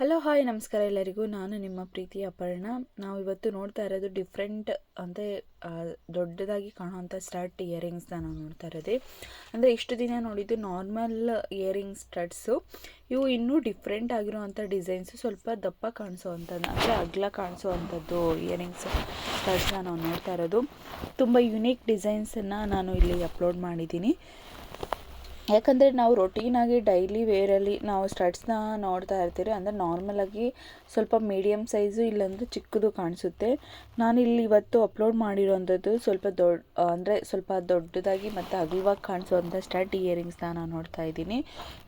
Hello hi ನಮಸ್ಕಾರ ಎಲ್ಲರಿಗೂ. ನಾನು ನಿಮ್ಮ ಪ್ರೀತಿ ಅಪರ್ಣ. ನಾವು ಇವತ್ತು ನೋಡ್ತಾ ಇರೋದು ಡಿಫ್ರೆಂಟ್ ಅಂದರೆ ದೊಡ್ಡದಾಗಿ ಕಾಣುವಂಥ ಸ್ಟಡ್ ಇಯರಿಂಗ್ಸ್ನ ನಾವು ನೋಡ್ತಾ ಇರೋದೇ. ಅಂದರೆ, ಇಷ್ಟು ದಿನ ನೋಡಿದ್ದು ನಾರ್ಮಲ್ ಇಯರಿಂಗ್ ಸ್ಟಡ್ಸು ಇವು ಇನ್ನೂ ಡಿಫ್ರೆಂಟ್ ಆಗಿರುವಂಥ ಡಿಸೈನ್ಸು ಸ್ವಲ್ಪ ದಪ್ಪ ಕಾಣಿಸೋವಂಥದ್ದು, ಅಂದರೆ ಅಗಲ ಕಾಣಿಸೋವಂಥದ್ದು ಇಯರಿಂಗ್ಸ್ ಸ್ಟಡ್ಸ್ನ ನಾವು ನೋಡ್ತಾ ಇರೋದು. ತುಂಬ ಯುನೀಕ್ ಡಿಸೈನ್ಸನ್ನು ನಾನು ಇಲ್ಲಿ ಅಪ್ಲೋಡ್ ಮಾಡಿದ್ದೀನಿ. ಯಾಕಂದರೆ ನಾವು ರೊಟೀನಾಗಿ ಡೈಲಿ ವೇರಲ್ಲಿ ನಾವು ಸ್ಟಡ್ಸ್ನ ನೋಡ್ತಾ ಇರ್ತೀರಿ, ಅಂದರೆ ನಾರ್ಮಲಾಗಿ ಸ್ವಲ್ಪ ಮೀಡಿಯಮ್ ಸೈಜು ಇಲ್ಲಾಂದರೆ ಚಿಕ್ಕದು ಕಾಣಿಸುತ್ತೆ. ನಾನು ಇಲ್ಲಿ ಇವತ್ತು ಅಪ್ಲೋಡ್ ಮಾಡಿರೋಂಥದ್ದು ಸ್ವಲ್ಪ ದೊಡ್ಡ ಅಂದರೆ ಸ್ವಲ್ಪ ದೊಡ್ಡದಾಗಿ ಮತ್ತು ಅಗಲವಾಗಿ ಕಾಣಿಸುವಂಥ ಸ್ಟಡ್ ಇಯರಿಂಗ್ಸ್ನ ನಾನು ನೋಡ್ತಾ ಇದ್ದೀನಿ.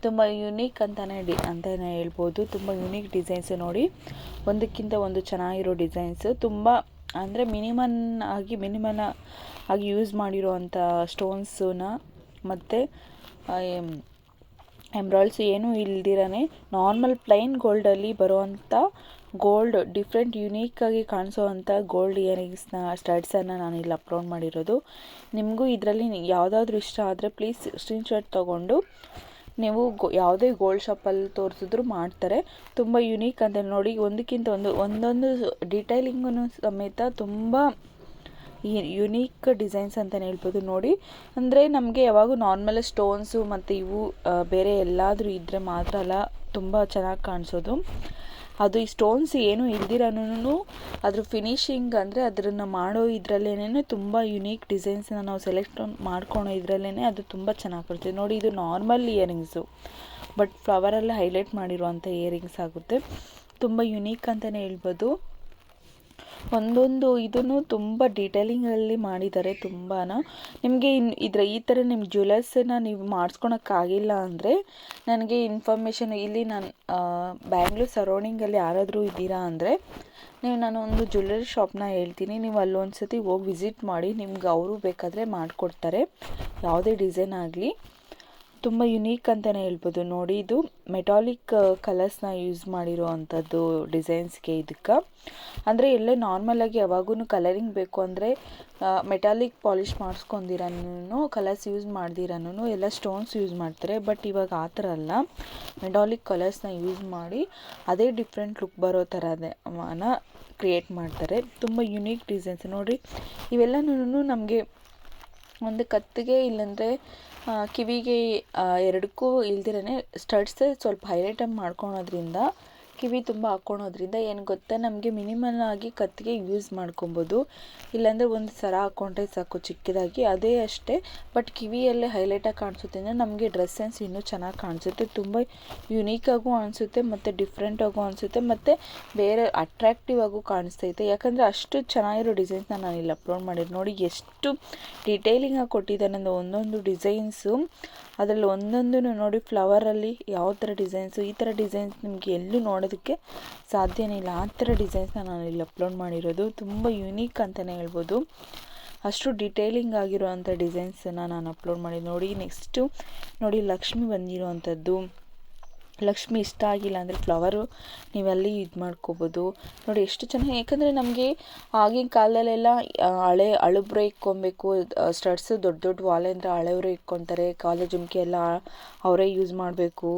ತುಂಬ ಯುನೀಕ್ ಅಂತಲೇ ಡಿ ಅಂತಲೇ ಹೇಳ್ಬೋದು. ತುಂಬ ಯುನೀಕ್ ಡಿಸೈನ್ಸ್ ನೋಡಿ. ಒಂದಕ್ಕಿಂತ ಒಂದು ಚೆನ್ನಾಗಿರೋ ಡಿಸೈನ್ಸು ತುಂಬ, ಅಂದರೆ ಮಿನಿಮನ್ ಆಗಿ ಮಿನಿಮನ್ ಆಗಿ ಯೂಸ್ ಮಾಡಿರೋವಂಥ ಸ್ಟೋನ್ಸನ್ನ ಮತ್ತು ಎಂಬ್ರಾಯ್ಡ್ಸ್ ಏನೂ ಇಲ್ದಿರೇ ನಾರ್ಮಲ್ ಪ್ಲೈನ್ ಗೋಲ್ಡಲ್ಲಿ ಬರುವಂಥ ಗೋಲ್ಡ್, ಡಿಫ್ರೆಂಟ್ ಯುನೀಕಾಗಿ ಕಾಣಿಸೋವಂಥ ಗೋಲ್ಡ್ ಇಯರಿಂಗ್ಸ್ನ ಸ್ಟಡ್ಸನ್ನು ನಾನು ಇಲ್ಲಿ ಅಪ್ಲೋಡ್ ಮಾಡಿರೋದು. ನಿಮಗೂ ಇದರಲ್ಲಿ ಯಾವುದಾದ್ರೂ ಇಷ್ಟ ಆದರೆ ಪ್ಲೀಸ್ ಸ್ಕ್ರೀನ್ಶಾಟ್ ತೊಗೊಂಡು ನೀವು ಗೋ, ಯಾವುದೇ ಗೋಲ್ಡ್ ಶಾಪಲ್ಲಿ ತೋರಿಸಿದ್ರು ಮಾಡ್ತಾರೆ. ತುಂಬ ಯುನೀಕ್ ಅಂತ ನೋಡಿ, ಒಂದಕ್ಕಿಂತ ಒಂದು, ಒಂದೊಂದು ಡಿಟೈಲಿಂಗೂ ಸಮೇತ ತುಂಬ ಯುನೀಕ್ ಡಿಸೈನ್ಸ್ ಅಂತಲೇ ಹೇಳ್ಬೋದು ನೋಡಿ. ಅಂದರೆ ನಮಗೆ ಯಾವಾಗೂ ನಾರ್ಮಲ್ ಸ್ಟೋನ್ಸು ಮತ್ತು ಇವು ಬೇರೆ ಎಲ್ಲಾದರೂ ಇದ್ದರೆ ಮಾತ್ರ ಅಲ್ಲ, ತುಂಬ ಚೆನ್ನಾಗಿ ಕಾಣಿಸೋದು. ಅದು ಈ ಸ್ಟೋನ್ಸ್ ಏನೂ ಇಲ್ದಿರನೂ ಅದ್ರ ಫಿನಿಶಿಂಗ್ ಅಂದರೆ ಅದನ್ನು ಮಾಡೋ ಇದರಲ್ಲೇನೆ ತುಂಬ ಯುನೀಕ್ ಡಿಸೈನ್ಸನ್ನ ನಾವು ಸೆಲೆಕ್ಟ್ ಮಾಡ್ಕೊಳೋ ಇದರಲ್ಲೇ ಅದು ತುಂಬ ಚೆನ್ನಾಗಿ ಬರುತ್ತೆ. ನೋಡಿ, ಇದು ನಾರ್ಮಲ್ ಇಯರಿಂಗ್ಸು ಬಟ್ ಫ್ಲವರಲ್ಲಿ ಹೈಲೈಟ್ ಮಾಡಿರುವಂಥ ಇಯರಿಂಗ್ಸ್ ಆಗುತ್ತೆ. ತುಂಬ ಯುನೀಕ್ ಅಂತಲೇ ಹೇಳ್ಬೋದು. ಒಂದೊಂದು ಇದನ್ನು ತುಂಬ ಡೀಟೇಲಿಂಗಲ್ಲಿ ಮಾಡಿದ್ದಾರೆ ತುಂಬಾ ನಿಮಗೆ ಇನ್ನು ಇದರ ಈ ಥರ ನಿಮ್ಮ ಜ್ಯುವೆಲರ್ಸನ್ನು ನೀವು ಮಾಡಿಸ್ಕೊಳಕ್ಕಾಗಿಲ್ಲ ಅಂದರೆ ನನಗೆ ಇನ್ಫಾರ್ಮೇಷನ್ ಇಲ್ಲಿ ನಾನು ಬ್ಯಾಂಗ್ಳೂರ್ ಸರೌಂಡಿಂಗಲ್ಲಿ ಯಾರಾದರೂ ಇದ್ದೀರಾ ಅಂದರೆ ನೀವು ನಾನು ಒಂದು ಜ್ಯುವೆಲ್ಲರಿ ಶಾಪ್ನ ಹೇಳ್ತೀನಿ. ನೀವು ಅಲ್ಲೊಂದು ಸತಿ ಹೋಗಿ ವಿಸಿಟ್ ಮಾಡಿ ನಿಮ್ಗೆ ಅವರು ಬೇಕಾದರೆ ಮಾಡಿಕೊಡ್ತಾರೆ. ಯಾವುದೇ ಡಿಸೈನ್ ಆಗಲಿ. ತುಂಬ ಯುನೀಕ್ ಅಂತಲೇ ಹೇಳ್ಬೋದು. ನೋಡಿ, ಇದು ಮೆಟಾಲಿಕ್ ಕಲರ್ಸ್ನ ಯೂಸ್ ಮಾಡಿರೋ ಅಂಥದ್ದು ಡಿಸೈನ್ಸ್ಗೆ ಇದಕ್ಕೆ. ಅಂದರೆ ಎಲ್ಲೇ ನಾರ್ಮಲಾಗಿ ಯಾವಾಗೂ ಕಲರಿಂಗ್ ಬೇಕು ಅಂದರೆ ಮೆಟಾಲಿಕ್ ಪಾಲಿಷ್ ಮಾಡಿಸ್ಕೊಂಡಿರನೂ ಕಲರ್ಸ್ ಯೂಸ್ ಮಾಡ್ದಿರನೂ ಎಲ್ಲ ಸ್ಟೋನ್ಸ್ ಯೂಸ್ ಮಾಡ್ತಾರೆ. ಬಟ್ ಇವಾಗ ಆ ಥರ ಅಲ್ಲ. ಮೆಟಾಲಿಕ್ ಕಲರ್ಸ್ನ ಯೂಸ್ ಮಾಡಿ ಅದೇ ಡಿಫ್ರೆಂಟ್ ಲುಕ್ ಬರೋ ಥರದೇ ಕ್ರಿಯೇಟ್ ಮಾಡ್ತಾರೆ. ತುಂಬ ಯುನೀಕ್ ಡಿಸೈನ್ಸ್ ನೋಡಿ ಇವೆಲ್ಲನೂ ನಮಗೆ ಒಂದು ಕತ್ತಿಗೆ ಇಲ್ಲಾಂದರೆ ಕಿವಿಗೆ ಎರಡಕ್ಕೂ ಇಲ್ದಿರೇ ಸ್ಟಡ್ಸೇ ಸ್ವಲ್ಪ ಹೈಲೈಟಾಗಿ ಮಾಡ್ಕೊಳೋದ್ರಿಂದ ಕಿವಿ ತುಂಬ ಹಾಕ್ಕೊಳೋದ್ರಿಂದ ಏನು ಗೊತ್ತಾ, ನಮಗೆ ಮಿನಿಮಲ್ ಆಗಿ ಕತ್ತಿಗೆ ಯೂಸ್ ಮಾಡ್ಕೊಬೋದು. ಇಲ್ಲಾಂದರೆ ಒಂದು ಸರ ಹಾಕ್ಕೊಂಡ್ರೆ ಸಾಕು ಚಿಕ್ಕದಾಗಿ, ಅದೇ ಅಷ್ಟೇ. ಬಟ್ ಕಿವಿಯಲ್ಲೇ ಹೈಲೈಟಾಗಿ ಕಾಣಿಸುತ್ತೆ ಅಂದರೆ ನಮಗೆ ಡ್ರೆಸ್ ಸೆನ್ಸ್ ಇನ್ನೂ ಚೆನ್ನಾಗಿ ಕಾಣಿಸುತ್ತೆ. ತುಂಬ ಯುನೀಕಾಗೂ ಅನಿಸುತ್ತೆ, ಮತ್ತು ಡಿಫ್ರೆಂಟಾಗೂ ಅನಿಸುತ್ತೆ, ಮತ್ತು ಬೇರೆ ಅಟ್ರಾಕ್ಟಿವ್ ಆಗೂ ಕಾಣಿಸ್ತೈತೆ ಯಾಕಂದರೆ ಅಷ್ಟು ಚೆನ್ನಾಗಿರೋ ಡಿಸೈನ್ಸ್ನ ನಾನು ಇಲ್ಲಿ ಅಪ್ಲೋಡ್ ಮಾಡಿದ್ದು ನೋಡಿ, ಎಷ್ಟು ಡೀಟೇಲಿಂಗಾಗಿ ಕೊಟ್ಟಿದ್ದಾನೆ ಅಂದರೆ ಒಂದೊಂದು ಡಿಸೈನ್ಸು ಅದರಲ್ಲಿ ಒಂದೊಂದು ನೋಡಿ ಫ್ಲವರಲ್ಲಿ ಯಾವ ಥರ ಡಿಸೈನ್ಸು ಈ ಥರ ಡಿಸೈನ್ಸ್ ನಿಮಗೆ ಎಲ್ಲೂ ನೋಡೋದಕ್ಕೆ ಸಾಧ್ಯನೇ ಇಲ್ಲ. ಆ ಥರ ಡಿಸೈನ್ಸ್ನ ನಾನು ಇಲ್ಲಿ ಅಪ್ಲೋಡ್ ಮಾಡಿರೋದು. ತುಂಬ ಯುನೀಕ್ ಅಂತಲೇ ಹೇಳ್ಬೋದು. ಅಷ್ಟು ಡಿಟೇಲಿಂಗ್ ಆಗಿರುವಂಥ ಡಿಸೈನ್ಸನ್ನು ನಾನು ಅಪ್ಲೋಡ್ ಮಾಡಿದ್ದು ನೋಡಿ. ನೆಕ್ಸ್ಟು ನೋಡಿ ಲಕ್ಷ್ಮಿ ಬಂದಿರೋವಂಥದ್ದು. ಲಕ್ಷ್ಮಿ ಇಷ್ಟ ಆಗಿಲ್ಲ ಅಂದರೆ ಫ್ಲವರು ನೀವಲ್ಲಿ ಇದು ಮಾಡ್ಕೋಬೋದು. ನೋಡಿ ಎಷ್ಟು ಚೆನ್ನಾಗಿ, ಯಾಕಂದರೆ ನಮಗೆ ಆಗಿನ ಕಾಲದಲ್ಲೆಲ್ಲ ಹಳೆ ಅಳುಬ್ರೆ ಇಕ್ಕೊಬೇಕು ಸ್ಟಡ್ಸ್ ದೊಡ್ಡ ದೊಡ್ಡ ವಾಲೆ ಅಂದರೆ ಹಳೆಯವರೇ ಇಟ್ಕೊತಾರೆ, ಕಾಲು ಜುಮ್ಕಿ ಎಲ್ಲ ಅವರೇ ಯೂಸ್ ಮಾಡಬೇಕು,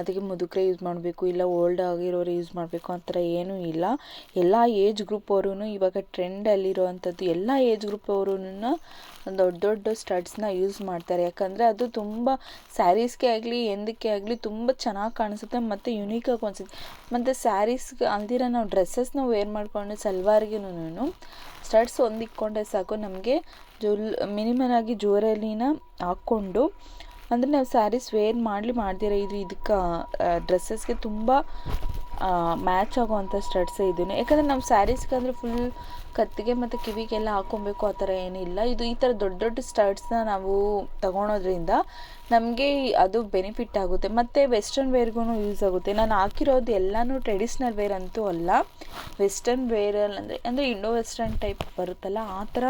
ಅದಕ್ಕೆ ಮುದುಕರೇ ಯೂಸ್ ಮಾಡಬೇಕು, ಇಲ್ಲ ಓಲ್ಡ್ ಆಗಿರೋರು ಯೂಸ್ ಮಾಡಬೇಕು, ಆ ಥರ ಏನೂ ಇಲ್ಲ. ಎಲ್ಲ ಏಜ್ ಗ್ರೂಪ್ ಅವರೂ ಇವಾಗ ಟ್ರೆಂಡಲ್ಲಿರುವಂಥದ್ದು ಎಲ್ಲ ಏಜ್ ಗ್ರೂಪ್ ಅವರೂ ದೊಡ್ಡ ದೊಡ್ಡ ಸ್ಟಡ್ಸ್ನ ಯೂಸ್ ಮಾಡ್ತಾರೆ. ಯಾಕಂದರೆ ಅದು ತುಂಬ ಸ್ಯಾರೀಸ್ಗೆ ಆಗಲಿ ಎಂದಕ್ಕೆ ಆಗಲಿ ತುಂಬ ಚೆನ್ನಾಗಿ ಕಾಣಿಸುತ್ತೆ ಮತ್ತು ಯುನೀಕಾಗಿ ಅನಿಸುತ್ತೆ ಮತ್ತು ಸ್ಯಾರೀಸ್ಗೆ ಅಲ್ದಿರ ನಾವು ಡ್ರೆಸ್ಸಸ್ನ ವೇರ್ ಮಾಡಿಕೊಂಡು ಸಲ್ವಾರ್ಗೆನೂ ಸ್ಟಡ್ಸ್ ಒಂದು ಇಕ್ಕೊಂಡ್ರೆ ಸಾಕು. ನಮಗೆ ಜುಲ್ ಮಿನಿಮಲ್ ಆಗಿ ಜ್ಯುವೆಲರಿನ ಹಾಕ್ಕೊಂಡು ಅಂದರೆ ನಾವು ಸ್ಯಾರೀಸ್ ವೇರ್ ಮಾಡಲಿ ಮಾಡ್ದಿರ ಇದು ಇದಕ್ಕೆ ಡ್ರೆಸ್ಸಸ್ಗೆ ತುಂಬ ಮ್ಯಾಚ್ ಆಗುವಂಥ ಸ್ಟಡ್ಸೇ ಇದನ್ನು. ಯಾಕಂದರೆ ನಾವು ಸ್ಯಾರೀಸ್ಗೆ ಅಂದರೆ ಫುಲ್ ಕತ್ತಿಗೆ ಮತ್ತು ಕಿವಿಗೆಲ್ಲ ಹಾಕೊಬೇಕು ಆ ಥರ ಏನಿಲ್ಲ. ಇದು ಈ ಥರ ದೊಡ್ಡ ದೊಡ್ಡ ಸ್ಟಡ್ಸ್ನ ನಾವು ತಗೊಳೋದ್ರಿಂದ ನಮಗೆ ಅದು ಬೆನಿಫಿಟ್ ಆಗುತ್ತೆ. ಮತ್ತು ವೆಸ್ಟರ್ನ್ ವೇರ್ಗೂ ಯೂಸ್ ಆಗುತ್ತೆ. ನಾನು ಹಾಕಿರೋದು ಎಲ್ಲನೂ ಟ್ರೆಡಿಷ್ನಲ್ ವೇರ್ ಅಂತೂ ಅಲ್ಲ. ವೆಸ್ಟರ್ನ್ ವೇರಲ್ಲಿ ಅಂದರೆ ಅಂದರೆ ಇಂಡೋ ವೆಸ್ಟರ್ನ್ ಟೈಪ್ ಬರುತ್ತಲ್ಲ, ಆ ಥರ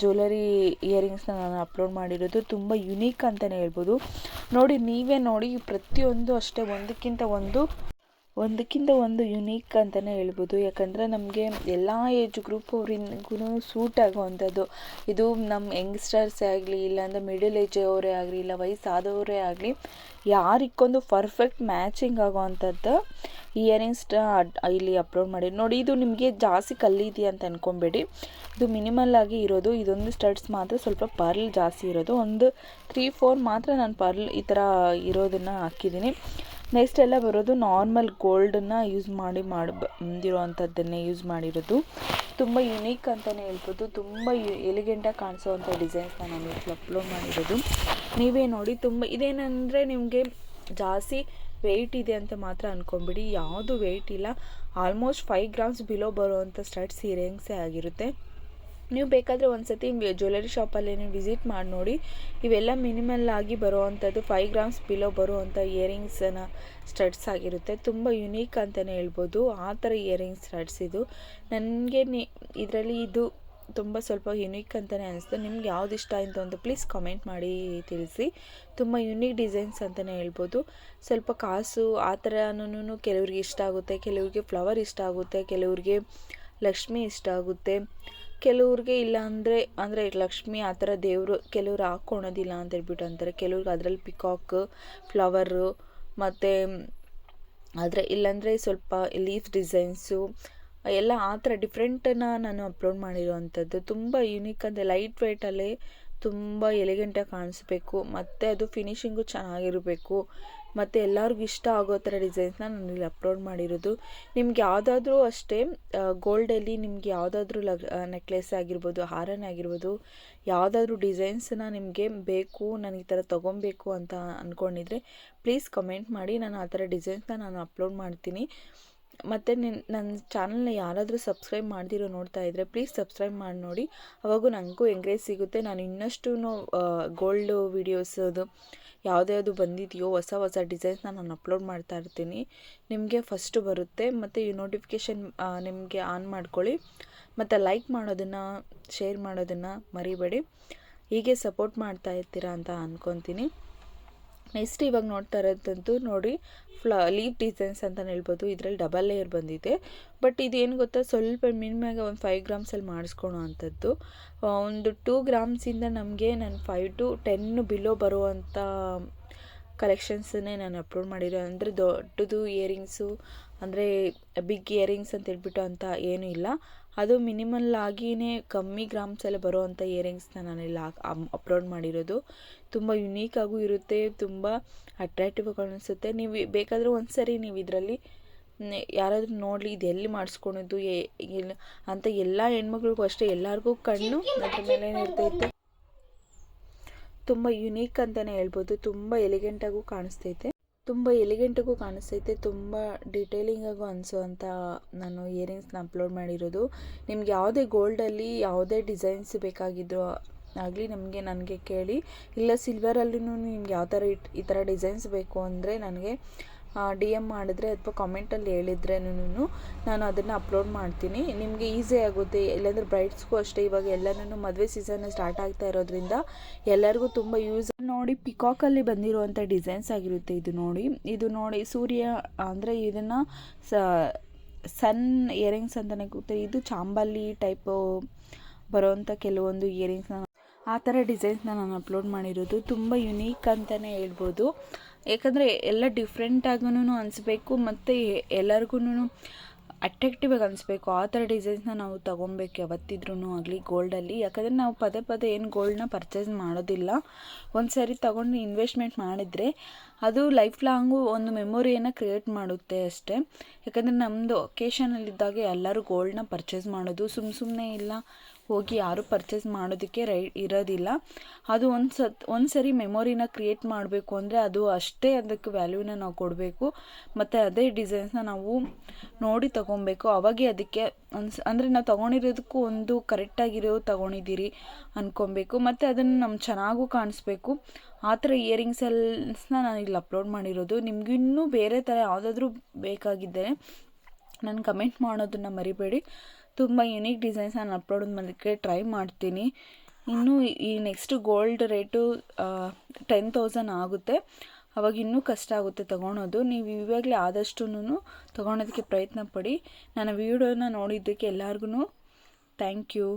ಜ್ಯುವೆಲರಿ ಇಯರಿಂಗ್ಸ್ನ ನಾನು ಅಪ್ಲೋಡ್ ಮಾಡಿರೋದು. ತುಂಬ ಯುನೀಕ್ ಅಂತಲೇ ಹೇಳ್ಬೋದು. ನೋಡಿ, ನೀವೇ ನೋಡಿ, ಪ್ರತಿಯೊಂದು ಅಷ್ಟೇ, ಒಂದಕ್ಕಿಂತ ಒಂದು ಒಂದಕ್ಕಿಂತ ಒಂದು ಯುನೀಕ್ ಅಂತಲೇ ಹೇಳ್ಬೋದು. ಯಾಕಂದರೆ ನಮಗೆ ಎಲ್ಲ ಏಜ್ ಗ್ರೂಪ್ ಅವ್ರಿಗೂ ಸೂಟ್ ಆಗುವಂಥದ್ದು. ಇದು ನಮ್ಮ ಯಂಗ್ಸ್ಟರ್ಸೇ ಆಗಲಿ, ಇಲ್ಲಾಂದರೆ ಮಿಡಲ್ ಏಜ್ ಅವರೇ ಆಗಲಿ, ಇಲ್ಲ ವಯಸ್ಸಾದವರೇ ಆಗಲಿ ಯಾರಿಕ್ಕೊಂದು ಪರ್ಫೆಕ್ಟ್ ಮ್ಯಾಚಿಂಗ್ ಆಗುವಂಥದ್ದು ಇಯರಿಂಗ್ಸ್ ಇಲ್ಲಿ ಅಪ್ಲೋಡ್ ಮಾಡಿ ನೋಡಿ, ಇದು ನಿಮಗೆ ಜಾಸ್ತಿ ಕಲ್ಲಿದೆಯಾ ಅಂತ ಅಂದ್ಕೊಬೇಡಿ ಇದು ಮಿನಿಮಲ್ ಆಗಿ ಇರೋದು. ಇದೊಂದು ಸ್ಟಡ್ಸ್ ಮಾತ್ರ ಸ್ವಲ್ಪ ಪರ್ಲ್ ಜಾಸ್ತಿ ಇರೋದು. ಒಂದು ತ್ರೀ ಫೋರ್ ಮಾತ್ರ ನಾನು ಪರ್ಲ್ ಈ ಥರ ಇರೋದನ್ನು ಹಾಕಿದ್ದೀನಿ. ನೆಕ್ಸ್ಟ್ ಎಲ್ಲ ಬರೋದು ನಾರ್ಮಲ್ ಗೋಲ್ಡನ್ನು ಯೂಸ್ ಮಾಡಿ ಮಾಡಿ ಬಂದಿರೋವಂಥದ್ದನ್ನೇ ಯೂಸ್ ಮಾಡಿರೋದು. ತುಂಬ ಯುನೀಕ್ ಅಂತಲೇ ಹೇಳ್ಬೋದು. ತುಂಬ ಎಲಿಗೆಂಟಾಗಿ ಕಾಣಿಸೋವಂಥ ಡಿಸೈನ್ಸ್ನ ನಾನು ಇವತ್ತು ಅಪ್ಲೋಡ್ ಮಾಡಿರೋದು. ನೀವೇ ನೋಡಿ, ತುಂಬ ಇದೇನಂದರೆ ನಿಮಗೆ ಜಾಸ್ತಿ ವೆಯ್ಟ್ ಇದೆ ಅಂತ ಮಾತ್ರ ಅಂದ್ಕೊಂಬಿಡಿ ಯಾವುದು ವೆಯ್ಟ್ ಇಲ್ಲ. ಆಲ್ಮೋಸ್ಟ್ ಫೈವ್ ಗ್ರಾಮ್ಸ್ ಬಿಲೋ ಬರುವಂಥ ಸ್ಟಡ್ಸ್ ಇಯರಿಂಗ್ಸೇ ಆಗಿರುತ್ತೆ. ನೀವು ಬೇಕಾದರೆ ಒಂದು ಸತಿ ಜ್ಯುವೆಲರಿ ಶಾಪಲ್ಲಿ ವಿಸಿಟ್ ಮಾಡಿ ನೋಡಿ. ಇವೆಲ್ಲ ಮಿನಿಮಲ್ ಆಗಿ ಬರುವಂಥದ್ದು ಫೈವ್ ಗ್ರಾಮ್ಸ್ ಬಿಲೋ ಬರುವಂಥ ಇಯರಿಂಗ್ಸನ್ನ ಸ್ಟಡ್ಸ್ ಆಗಿರುತ್ತೆ. ತುಂಬ ಯುನೀಕ್ ಅಂತಲೇ ಹೇಳ್ಬೋದು. ಆ ಥರ ಇಯರಿಂಗ್ಸ್ ಸ್ಟಡ್ಸ್ ಇದು. ನನಗೆ ಇದರಲ್ಲಿ ಇದು ತುಂಬ ಸ್ವಲ್ಪ ಯುನೀಕ್ ಅಂತಲೇ ಅನಿಸ್ತು. ನಿಮ್ಗೆ ಯಾವ್ದು ಇಷ್ಟ ಅಂತ ಒಂದು ಪ್ಲೀಸ್ ಕಾಮೆಂಟ್ ಮಾಡಿ ತಿಳಿಸಿ. ತುಂಬ ಯುನೀಕ್ ಡಿಸೈನ್ಸ್ ಅಂತಲೇ ಹೇಳ್ಬೋದು. ಸ್ವಲ್ಪ ಕಾಸು, ಆ ಥರನೂ ಕೆಲವ್ರಿಗೆ ಇಷ್ಟ ಆಗುತ್ತೆ. ಕೆಲವ್ರಿಗೆ ಫ್ಲವರ್ ಇಷ್ಟ ಆಗುತ್ತೆ. ಕೆಲವರಿಗೆ ಲಕ್ಷ್ಮಿ ಇಷ್ಟ ಆಗುತ್ತೆ. ಕೆಲವ್ರಿಗೆ ಇಲ್ಲ ಅಂದರೆ ಅಂದರೆ ಲಕ್ಷ್ಮಿ ಆ ಥರ ದೇವರು ಕೆಲವ್ರು ಹಾಕ್ಕೊಳೋದಿಲ್ಲ ಅಂತ ಹೇಳ್ಬಿಟ್ಟು ಅಂತಾರೆ. ಕೆಲವ್ರಿಗೆ ಅದರಲ್ಲಿ ಪಿಕಾಕ್ ಫ್ಲವರು ಮತ್ತು ಆದರೆ ಇಲ್ಲಾಂದರೆ ಸ್ವಲ್ಪ ಲೀಫ್ ಡಿಸೈನ್ಸು ಎಲ್ಲ ಆ ಥರ ಡಿಫ್ರೆಂಟನ್ನು ನಾನು ಅಪ್ಲೋಡ್ ಮಾಡಿರೋವಂಥದ್ದು. ತುಂಬ ಯುನೀಕ್ ಅಂದರೆ ಲೈಟ್ ವೆಯ್ಟಲ್ಲೇ ತುಂಬ ಎಲಿಗೆಂಟಾಗಿ ಕಾಣಿಸ್ಬೇಕು, ಮತ್ತು ಅದು ಫಿನಿಶಿಂಗು ಚೆನ್ನಾಗಿರಬೇಕು, ಮತ್ತು ಎಲ್ಲರಿಗೂ ಇಷ್ಟ ಆಗೋ ಥರ ಡಿಸೈನ್ಸ್ನ ನಾನು ಇಲ್ಲಿ ಅಪ್ಲೋಡ್ ಮಾಡಿರೋದು. ನಿಮ್ಗೆ ಯಾವುದಾದ್ರೂ ಅಷ್ಟೇ ಗೋಲ್ಡಲ್ಲಿ ನಿಮ್ಗೆ ಯಾವುದಾದ್ರೂ ಲಗ್ ನೆಕ್ಲೆಸ್ ಆಗಿರ್ಬೋದು, ಹಾರನೇ ಆಗಿರ್ಬೋದು, ಯಾವುದಾದ್ರೂ ಡಿಸೈನ್ಸನ್ನ ನಿಮಗೆ ಬೇಕು ನನಗೆ ಈ ಥರ ತೊಗೊಬೇಕು ಅಂತ ಅಂದ್ಕೊಂಡಿದ್ರೆ ಪ್ಲೀಸ್ ಕಮೆಂಟ್ ಮಾಡಿ. ನಾನು ಆ ಥರ ಡಿಸೈನ್ಸ್ನ ನಾನು ಅಪ್ಲೋಡ್ ಮಾಡ್ತೀನಿ. ಮತ್ತು ನಿನ್ನ ನನ್ನ ಚಾನಲ್ನ ಯಾರಾದರೂ ಸಬ್ಸ್ಕ್ರೈಬ್ ಮಾಡ್ದಿರೋ ನೋಡ್ತಾ ಇದ್ದರೆ ಪ್ಲೀಸ್ ಸಬ್ಸ್ಕ್ರೈಬ್ ಮಾಡಿ ನೋಡಿ. ಅವಾಗೂ ನನಗೂ ಎಂಗ್ರೇಜ್ ಸಿಗುತ್ತೆ. ನಾನು ಇನ್ನಷ್ಟು ಗೋಲ್ಡು ವೀಡಿಯೋಸದು ಯಾವುದ್ಯಾವುದು ಬಂದಿದೆಯೋ ಹೊಸ ಹೊಸ ಡಿಸೈನ್ಸ್ನ ನಾನು ಅಪ್ಲೋಡ್ ಮಾಡ್ತಾ ಇರ್ತೀನಿ. ನಿಮಗೆ ಫಸ್ಟು ಬರುತ್ತೆ. ಮತ್ತು ಈ ನೋಟಿಫಿಕೇಷನ್ ನಿಮಗೆ ಆನ್ ಮಾಡ್ಕೊಳ್ಳಿ. ಮತ್ತು ಲೈಕ್ ಮಾಡೋದನ್ನು ಶೇರ್ ಮಾಡೋದನ್ನು ಮರಿಬೇಡಿ. ಹೀಗೆ ಸಪೋರ್ಟ್ ಮಾಡ್ತಾ ಇರ್ತೀರಾ ಅಂತ ಅಂದ್ಕೊತೀನಿ ನೆಕ್ಸ್ಟ್ ಇವಾಗ ನೋಡ್ತಾ ಇರೋದಂತೂ ನೋಡಿ ಫ್ಲಾ ಲೀಫ್ ಡಿಸೈನ್ಸ್ ಅಂತಲೇ ಹೇಳ್ಬೋದು. ಇದರಲ್ಲಿ ಡಬಲ್ ಲೇಯರ್ ಬಂದಿದೆ. ಬಟ್ ಇದೇನು ಗೊತ್ತಾ? ಸ್ವಲ್ಪ ಮಿನಿಮ್ಯಾಗ ಒಂದು ಫೈವ್ ಗ್ರಾಮ್ಸಲ್ಲಿ ಮಾಡಿಸ್ಕೊಳೋ ಅಂಥದ್ದು. ಒಂದು ಟೂ ಗ್ರಾಮ್ಸಿಂದ ನಮಗೆ ನಾನು ಫೈವ್ ಟು ಟೆನ್ ಬಿಲೋ ಬರುವಂಥ ಕಲೆಕ್ಷನ್ಸನ್ನೇ ನಾನು ಅಪ್ಲೋಡ್ ಮಾಡಿರೋ. ಅಂದರೆ ದೊಡ್ಡದು ಇಯರಿಂಗ್ಸು ಅಂದರೆ ಬಿಗ್ ಇಯರಿಂಗ್ಸ್ ಅಂತ ಹೇಳ್ಬಿಟ್ಟು ಅಂತ ಏನೂ ಇಲ್ಲ. ಅದು ಮಿನಿಮಲ್ ಆಗಿಯೇ ಕಮ್ಮಿ ಗ್ರಾಮ್ಸಲ್ಲಿ ಬರುವಂಥ ಇಯರಿಂಗ್ಸ್ನ ನಾನಿಲ್ಲಿ ಅಪ್ಲೋಡ್ ಮಾಡಿರೋದು. ತುಂಬ ಯುನೀಕಾಗೂ ಇರುತ್ತೆ, ತುಂಬ ಅಟ್ರಾಕ್ಟಿವ್ ಅನಿಸುತ್ತೆ. ನೀವು ಬೇಕಾದರೂ ಒಂದು ಸರಿ ನೀವು ಇದರಲ್ಲಿ ಯಾರಾದರೂ ನೋಡಲಿ, ಇದು ಎಲ್ಲಿ ಮಾಡಿಸ್ಕೊಳೋದು ಎಲ್ಲಿ ಅಂತ ಎಲ್ಲ ಹೆಣ್ಮಕ್ಳಿಗೂ ಅಷ್ಟೇ, ಎಲ್ಲರಿಗೂ ಕಣ್ಣು ಅದ್ರ ಮೇಲೆ ಇರ್ತೈತೆ. ತುಂಬ ಯುನೀಕ್ ಅಂತಲೇ ಹೇಳ್ಬೋದು, ತುಂಬ ಎಲಿಗೆಂಟಾಗೂ ಕಾಣಿಸ್ತೈತೆ. ತುಂಬ ಎಲಿಗೆಂಟಾಗೂ ಕಾಣಿಸ್ತೈತೆ, ತುಂಬ ಡಿಟೇಲಿಂಗಾಗೂ ಅನಿಸುವಂಥ ನಾನು ಇಯರಿಂಗ್ಸ್ನ ಅಪ್ಲೋಡ್ ಮಾಡಿರೋದು. ನಿಮ್ಗೆ ಯಾವುದೇ ಗೋಲ್ಡಲ್ಲಿ ಯಾವುದೇ ಡಿಸೈನ್ಸ್ ಬೇಕಾಗಿದ್ರು ಆಗಲಿ ನಮಗೆ ನನಗೆ ಕೇಳಿ. ಇಲ್ಲ ಸಿಲ್ವರಲ್ಲೂ ನಿಮ್ಗೆ ಯಾವ ಥರ ಇಟ್, ಈ ಥರ ಡಿಸೈನ್ಸ್ ಬೇಕು ಅಂದರೆ ನನಗೆ ಡಿ ಎಂ ಮಾಡಿದ್ರೆ ಅಥವಾ ಕಾಮೆಂಟಲ್ಲಿ ಹೇಳಿದ್ರೆ ನಾನು ಅದನ್ನು ಅಪ್ಲೋಡ್ ಮಾಡ್ತೀನಿ. ನಿಮಗೆ ಈಸಿ ಆಗುತ್ತೆ. ಇಲ್ಲಾಂದರೆ ಬ್ರೈಡ್ಸ್ಗೂ ಅಷ್ಟೇ, ಇವಾಗ ಎಲ್ಲನೂ ಮದುವೆ ಸೀಸನ್ ಸ್ಟಾರ್ಟ್ ಆಗ್ತಾ ಇರೋದ್ರಿಂದ ಎಲ್ಲರಿಗೂ ತುಂಬ ಯೂಸ್ ನೋಡಿ ಪಿಕಾಕಲ್ಲಿ ಬಂದಿರುವಂಥ ಡಿಸೈನ್ಸ್ ಆಗಿರುತ್ತೆ ಇದು ನೋಡಿ. ಇದು ನೋಡಿ ಸೂರ್ಯ, ಅಂದರೆ ಇದನ್ನು ಸನ್ ಇಯರಿಂಗ್ಸ್ ಅಂತಲೇ ಗೊತ್ತೆ, ಇದು ಚಾಂಬಲ್ಲಿ ಟೈಪು ಬರೋವಂಥ ಕೆಲವೊಂದು ಇಯರಿಂಗ್ಸ್ನ ಆ ಥರ ಡಿಸೈನ್ಸ್ನ ನಾನು ಅಪ್ಲೋಡ್ ಮಾಡಿರೋದು ತುಂಬ ಯುನೀಕ್ ಅಂತಲೇ ಹೇಳ್ಬೋದು. ಯಾಕಂದರೆ ಎಲ್ಲ ಡಿಫ್ರೆಂಟಾಗೂ ಅನಿಸ್ಬೇಕು ಮತ್ತು ಎಲ್ಲರಿಗೂ ಅಟ್ರಾಕ್ಟಿವ್ ಆಗಿ ಅನಿಸ್ಬೇಕು. ಆ ಥರ ಡಿಸೈನ್ಸ್ನ ನಾವು ತೊಗೊಬೇಕು ಯಾವತ್ತಿದ್ರೂ ಆಗಲಿ ಗೋಲ್ಡಲ್ಲಿ. ಯಾಕಂದರೆ ನಾವು ಪದೇ ಪದೇ ಏನು ಗೋಲ್ಡ್ನ ಪರ್ಚೇಸ್ ಮಾಡೋದಿಲ್ಲ. ಒಂದು ಸರಿ ತೊಗೊಂಡು ಇನ್ವೆಸ್ಟ್ಮೆಂಟ್ ಮಾಡಿದರೆ ಅದು ಲೈಫ್ ಲಾಂಗು ಒಂದು ಮೆಮೊರಿಯನ್ನು ಕ್ರಿಯೇಟ್ ಮಾಡುತ್ತೆ ಅಷ್ಟೇ. ಯಾಕಂದರೆ ನಮ್ಮದು ಒಕೇಶನಲ್ಲಿದ್ದಾಗ ಎಲ್ಲರೂ ಗೋಲ್ಡ್ನ ಪರ್ಚೇಸ್ ಮಾಡೋದು ಸುಮ್ಮ ಸುಮ್ಮನೆ ಇಲ್ಲ. ಹೋಗಿ ಯಾರೂ ಪರ್ಚೇಸ್ ಮಾಡೋದಕ್ಕೆ ರೈ ಇರೋದಿಲ್ಲ. ಅದು ಒಂದು ಸತ್, ಒಂದು ಸರಿ ಮೆಮೊರಿನ ಕ್ರಿಯೇಟ್ ಮಾಡಬೇಕು ಅಂದರೆ ಅದು ಅಷ್ಟೇ ಅದಕ್ಕೆ ವ್ಯಾಲ್ಯೂನ ನಾವು ಕೊಡಬೇಕು. ಮತ್ತು ಅದೇ ಡಿಸೈನ್ಸ್ನ ನಾವು ನೋಡಿ ತೊಗೊಬೇಕು. ಅವಾಗೇ ಅದಕ್ಕೆ ಅನ್ಸ್ ಅಂದರೆ ನಾವು ತೊಗೊಂಡಿರೋದಕ್ಕೂ ಒಂದು ಕರೆಕ್ಟಾಗಿರೋ ತೊಗೊಂಡಿದ್ದೀರಿ ಅಂದ್ಕೊಬೇಕು ಮತ್ತು ಅದನ್ನು ನಮ್ಮ ಚೆನ್ನಾಗೂ ಕಾಣಿಸ್ಬೇಕು. ಆ ಥರ ಇಯರಿಂಗ್ಸಲ್ಸ್ನ ನಾನು ಇಲ್ಲಿ ಅಪ್ಲೋಡ್ ಮಾಡಿರೋದು. ನಿಮ್ಗೆ ಇನ್ನೂ ಬೇರೆ ಥರ ಯಾವುದಾದ್ರೂ ಬೇಕಾಗಿದ್ದರೆ ನಾನು ಕಮೆಂಟ್ ಮಾಡೋದನ್ನು ಮರಿಬೇಡಿ. ತುಂಬ ಯುನೀಕ್ ಡಿಸೈನ್ಸ್ ನಾನು ಅಪ್ಲೋಡ್ ಮಾಡೋಕ್ಕೆ ಟ್ರೈ ಮಾಡ್ತೀನಿ. ಇನ್ನೂ ಈ next gold rate ten thousand ಆಗುತ್ತೆ. ಅವಾಗ ಇನ್ನೂ ಕಷ್ಟ ಆಗುತ್ತೆ ತೊಗೊಳೋದು. ನೀವು ಇವಾಗಲೇ ಆದಷ್ಟು ತೊಗೊಳೋದಕ್ಕೆ ಪ್ರಯತ್ನ ಪಡಿ. ನನ್ನ ವೀಡಿಯೋನ ನೋಡಿದ್ದಕ್ಕೆ ಎಲ್ಲರಿಗೂ ಥ್ಯಾಂಕ್ ಯು